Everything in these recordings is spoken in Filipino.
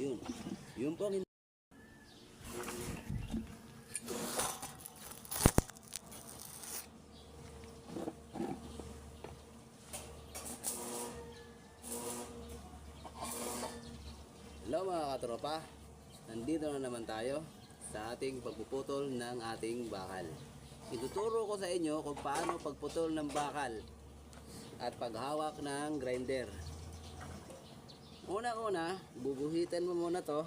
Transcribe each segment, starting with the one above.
Yun. Yun po ang Hello mga katropa. Nandito na naman tayo sa ating pagpuputol ng ating bakal. Ituturo ko sa inyo kung paano pagputol ng bakal at paghawak ng grinder. Una-una, bubuhitan mo muna to.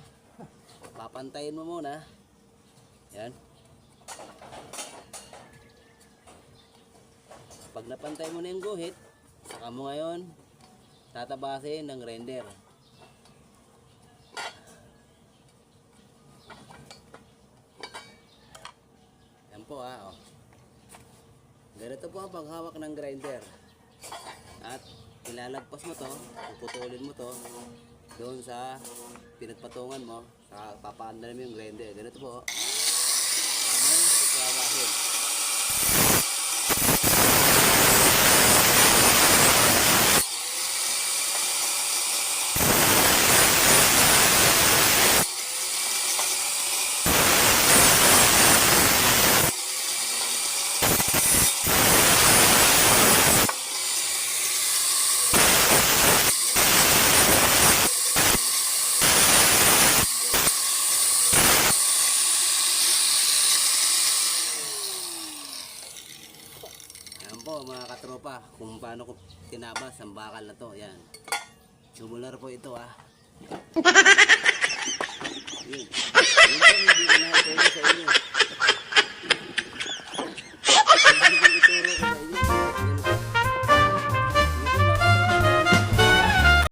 Papantayin mo muna. Yan. Pag napantay mo na yung guhit, saka mo ngayon tatabasin ng grinder. Yan po ah, oh. Ganito po ang paghawak ng grinder. At ilalagpas mo to, puputulin mo to doon sa pinagpatungan mo, sa papaandar mo yung grinder. Ganito po. Ano tutrabahin. Po mga katropa, kung paano ko tinabas ang bakal na to. Yan. Tubular po ito ah.